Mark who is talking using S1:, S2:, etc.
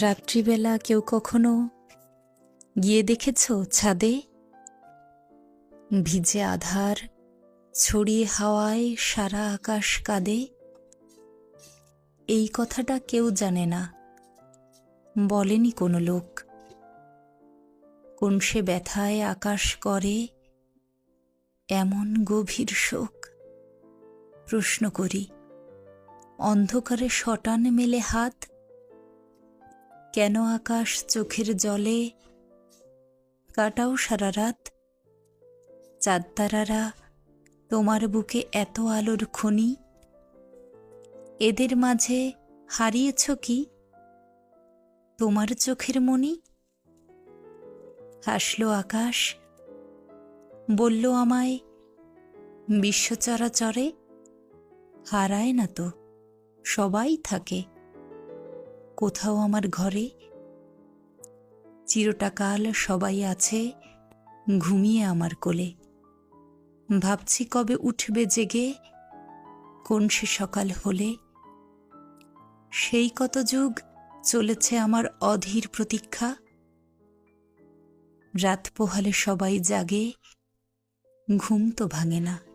S1: রাত্রিবেলা কেউ কখনো গিয়ে দেখেছ ছাদে? ভিজে আধার ছড়িয়ে হাওয়ায় সারা আকাশ কাঁদে? এই কথাটা কেউ জানে না। বলেনি কোনো লোক। কোন সে ব্যথায় আকাশ করে? এমন গভীর শোক? প্রশ্ন করি। অন্ধকারে শটান মেলে হাত? কেন আকাশ চোখের জলে? কাটাও সারা রাত। চাঁদতারারা তোমার বুকে এত আলোর খনি? এদের মাঝে হারিয়েছ কি? তোমার চোখের মনি? হাসলো আকাশ, বলল আমায়, বিশ্ব চরাচরে হারায় না তো, সবাই থাকে। কোথাও আমার ঘরে? চিরটাকাল সবাই আছে, ঘুমিয়ে আমার কোলে। ভাবছি কবে উঠবে জেগে, কোন সে সকাল হলে? সেই কত যুগ চলেছে আমার অধীর প্রতীক্ষা। রাত পোহালে সবাই জাগে, ঘুম তো ভাঙে না।